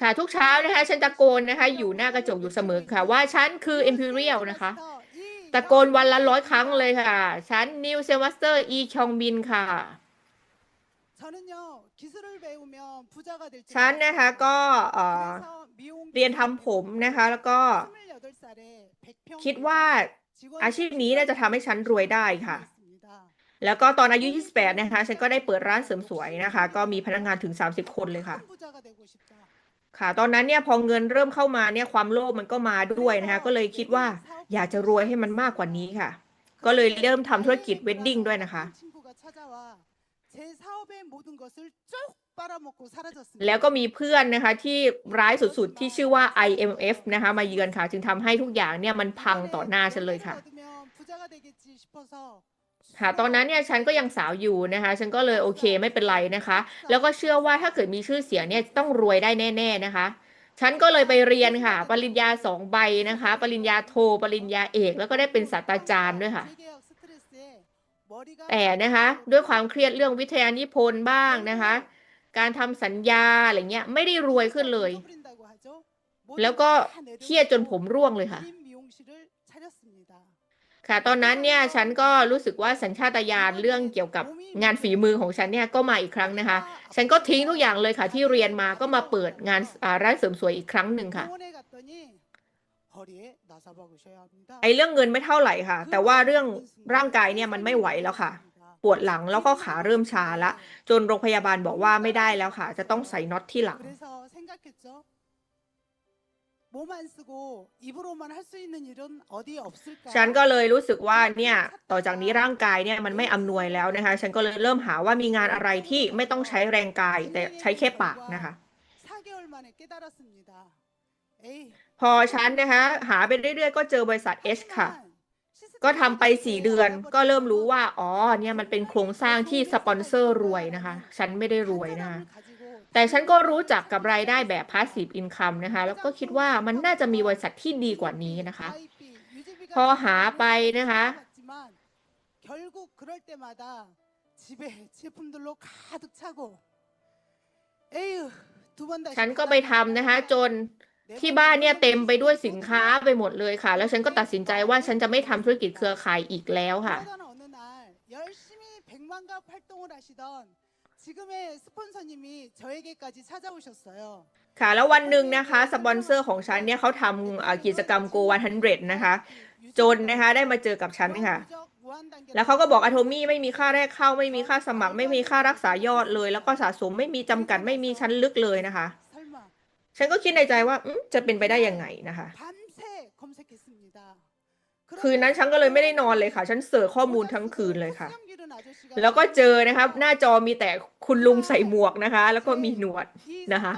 ค่ะ ทุกเช้านะคะ ฉันตะโกนนะคะ อยู่หน้ากระจกอยู่เสมอค่ะ ว่าฉันคือ Imperial นะคะ ตะโกนวันละร้อยครั้งเลยค่ะ ฉันนิวเซวัสเตอร์อีชองบินค่ะ ฉันนะคะก็เรียนทำผมนะคะ แล้วก็ คิดว่าอาชีพนี้น่าจะทำให้ฉันรวยได้ค่ะ แล้วก็ตอนอายุ 28 นะคะ ฉันก็ได้เปิดร้านเสริมสวยนะคะ ก็มีพนักงงานถึง 30 คนเลยค่ะ ค่ะ ตอนนั้นเนี่ยพอเงินเริ่มเข้ามาเนี่ยความโลภมันก็มาด้วยนะคะ ก็เลยคิดว่าอยากจะรวยให้มันมากกว่านี้ค่ะ ก็เลยเริ่มทำธุรกิจเวดดิ้งด้วยนะคะแล้วก็มีเพื่อนนะคะที่ร้ายสุดๆที่ชื่อว่า IMF นะคะมาเยือนค่ะ จึงทำให้ทุกอย่างเนี่ยมันพังต่อหน้าฉันเลยค่ะ ค่ะ ตอนนั้นเนี่ยฉันก็ยังสาวอยู่นะคะ ฉันก็เลยโอเคไม่เป็นไรนะคะ แล้วก็เชื่อว่าถ้าเกิดมีชื่อเสียงเนี่ยต้องรวยได้แน่ ๆนะคะ ฉันก็เลยไปเรียนค่ะ ปริญญาสองใบนะคะ ปริญญาโท ปริญญาเอก แล้วก็ได้เป็นศาสตราจารย์ด้วยค่ะ แต่นะคะ ด้วยความเครียดเรื่องวิทยานิพนธ์บ้างนะคะ การทำสัญญาอะไรเงี้ยไม่ได้รวยขึ้นเลย แล้วก็เครียดจนผมร่วงเลยค่ะ ค่ะ ตอนนั้นเนี่ยฉันก็รู้สึกว่าสัญชาตญาณเรื่องเกี่ยวกับงานฝีมือของฉันเนี่ยก็มาอีกครั้งนะคะ ฉันก็ทิ้งทุกอย่างเลยค่ะ ที่เรียนมาก็มาเปิดงานร้านเสริมสวยอีกครั้งหนึ่งค่ะไอเรื่องเงินไม่เท่าไหร่ค่ะ แต่ว่าเรื่องร่างกายเนี่ยมันไม่ไหวแล้วค่ะ ปวดหลังแล้วก็ขาเริ่มชาละ จนโรงพยาบาลบอกว่าไม่ได้แล้วค่ะ จะต้องใส่น็อตที่หลัง 몸 안 쓰고 입으로만 할 수 있는 일은 어디 없을까? ฉันก็เลยรู้สึกว่าเนี่ยต่อจากนี้ร่างกายเนี่ยมันไม่อำนวยแล้วนะคะ ฉันก็เลยเริ่มหาว่ามีงานอะไรที่ไม่ต้องใช้แรงกาย แต่ใช้แค่ปากนะคะ 4개월 만에 깨달았습니다. 에이, พอฉันนะคะ หาไปเรื่อยๆ ก็เจอบริษัท H ค่ะ ก็ทำไปสี่เดือนก็เริ่มรู้ว่า อ๋อ เนี่ยมันเป็นโครงสร้างที่สปอนเซอร์รวยนะคะ ฉันไม่ได้รวยนะคะ แต่ฉันก็รู้จักกับรายได้แบบพาสซีฟอินคัมนะคะ แล้วก็คิดว่ามันน่าจะมีบริษัทที่ดีกว่านี้นะคะ พอหาไปนะคะ ฉันก็ไปทำนะคะ จน ที่บ้านเนี่ยเต็มไปด้วยสินค้าไปหมดเลยค่ะ แล้วฉันก็ตัดสินใจว่าฉันจะไม่ทำธุรกิจเครือข่ายอีกแล้วค่ะ 그러던 어느 날 열심히 백만갑 활동을 하시던 지금의 스폰서님이 저에게까지 찾아오셨어요. ค่ะ แล้ววันหนึ่งนะคะ สปอนเซอร์ของฉันเนี่ยเขาทำเอ่อกิจกรรม Go 100 นะคะ จนนะคะได้มาเจอกับฉันค่ะ แล้วเขาก็บอกอะโทมี่ไม่มีค่าแรกเข้าไม่มีค่าสมัคร ไม่มีค่ารักษายอดเลย แล้วก็สะสมไม่มีจำกัดไม่มีชั้นลึกเลยนะคะ 설마 ฉันก็คิดในใจว่าจะเป็นไปได้ยังไงนะคะ คืนนั้นฉันก็เลยไม่ได้นอนเลยค่ะ ฉันเสิร์ชข้อมูลทั้งคืนเลยค่ะ แล้วก็เจอนะครับ หน้าจอมีแต่คุณลุงใส่หมวกนะคะ แล้วก็มีหนวดนะคะ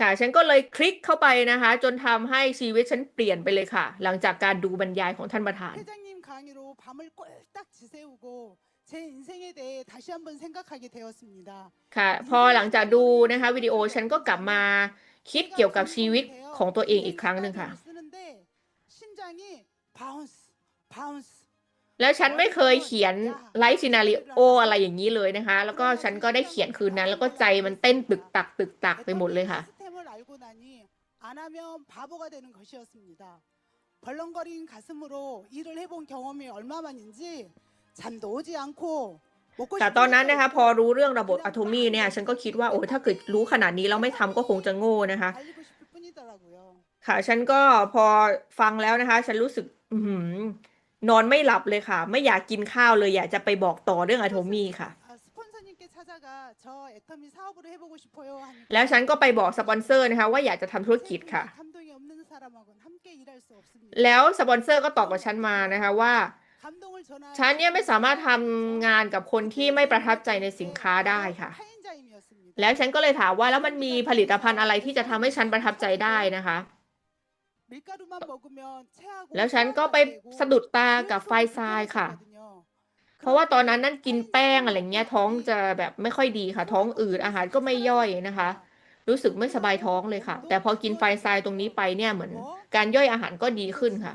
ค่ะฉันก็เลยคลิกเข้าไปนะคะ จนทำให้ชีวิตฉันเปลี่ยนไปเลยค่ะ หลังจากการดูบรรยายของท่านประธาน ค่ะพอหลังจากดูนะคะวิดีโอฉันก็กลับมาคิดเกี่ยวกับชีวิตของตัวเองอีกครั้งหนึ่งค่ะ แล้วฉันไม่เคยเขียนไลฟ์ซีนารีโออะไรอย่างนี้เลยนะคะ แล้วก็ฉันก็ได้เขียนคืนนั้น แล้วก็ใจมันเต้นตึกตักตึกตักไปหมดเลยค่ะ แต่ตอนนั้นนะคะพอรู้เรื่องระบบอะโทมีเนี่ยฉันก็คิดว่าโอ้ยถ้าเกิดรู้ขนาดนี้แล้วไม่ทำก็คงจะโง่นะคะ ค่ะ ฉันก็พอฟังแล้วนะคะ ฉันรู้สึกอนอนไม่หลับเลยค่ะ ไม่อยากกินข้าวเลยอยากจะไปบอกต่อเรื่องอะโทมีค่ะแล้วฉันก็ไปบอกสปอนเซอร์นะคะว่าอยากจะทำธุรกิจค่ะ แล้วสปอนเซอร์ก็ตอบกับฉันมานะคะว่า ฉันเนี่ยไม่สามารถทำงานกับคนที่ไม่ประทับใจในสินค้าได้ค่ะ แล้วฉันก็เลยถามว่าแล้วมันมีผลิตภัณฑ์อะไรที่จะทำให้ฉันประทับใจได้นะคะ แล้วฉันก็ไปสะดุดตากับไฟทรายค่ะ เพราะว่าตอนนั้นนั่นกินแป้งอะไรเงี้ยท้องจะแบบไม่ค่อยดีค่ะ ท้องอืดอาหารก็ไม่ย่อยนะคะ รู้สึกไม่สบายท้องเลยค่ะ แต่พอกินไฟทรายตรงนี้ไปเนี่ยเหมือน การย่อยอาหารก็ดีขึ้นค่ะ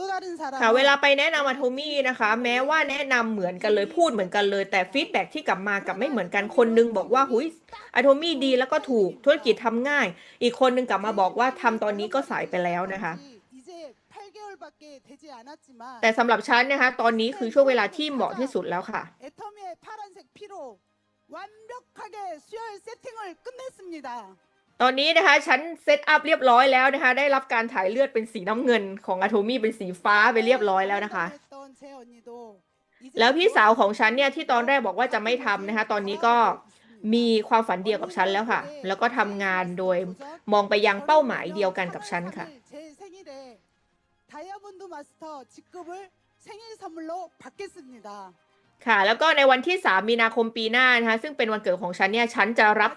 ค่ะ 사람은 เวลาไปแนะนำอะโทมี่นะคะ แม้ว่าแนะนำเหมือนกันเลยพูดเหมือนกันเลย แต่ฟีดแบ็กที่กลับมากับไม่เหมือนกันคนนึงบอกว่าหุยอะโทมี่ดีแล้วก็ถูกธุรกิจทำง่าย อีกคนนึงกลับมาบอกว่าทำตอนนี้ก็สายไปแล้วนะคะ 이제 8개월밖에 되지 않았지만 แต่สำหรับฉันนะคะ ตอนนี้คือช่วงเวลาที่เหมาะที่สุดแล้วค่ะ 애터미의 파란색 피로 완벽하게 수혈 세팅을 끝냈습니다. ตอนนี้นะคะฉันเซตอัพเรียบร้อยแล้วนะคะ ได้รับการถ่ายเลือดเป็นสีน้ำเงินของอะโทมี่เป็นสีฟ้าไปเรียบร้อยแล้วนะคะ 했던 제 언니도 이제 แล้วพี่สาวของฉันเนี่ยที่ตอนแรกบอกว่าจะไม่ทำนะคะ ตอนนี้ก็มีความฝันเดียวกับฉันแล้วค่ะ แล้วก็ทำงานโดยมองไปยังเป้าหมายเดียวกันกับฉันค่ะ 제 생일에 다이아몬드 마스터 직급을 생일 선물로 받겠습니다. ค่ะ แล้วก็ในวันที่ 3 มีนาคมปีหน้านะคะ ซึ่งเป็นวันเกิดของฉันเนี่ย ฉันจะรับ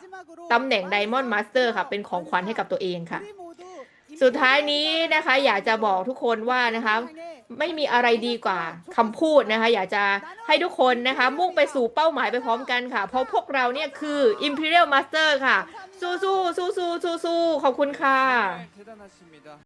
ตำแหน่งไดมอนด์มาสเตอร์ค่ะ เป็นของขวัญให้กับตัวเองค่ะ สุดท้ายนี้นะคะ อยากจะบอกทุกคนว่านะคะ ไม่มีอะไรดีกว่าคำพูดนะคะ อยากจะให้ทุกคนนะคะ มุ่งไปสู่เป้าหมายไปพร้อมกันค่ะ เพราะพวกเราเนี่ยคือ Imperial Master ค่ะ สู้สู้สู้สู้สู้สู้ขอบคุณค่ะ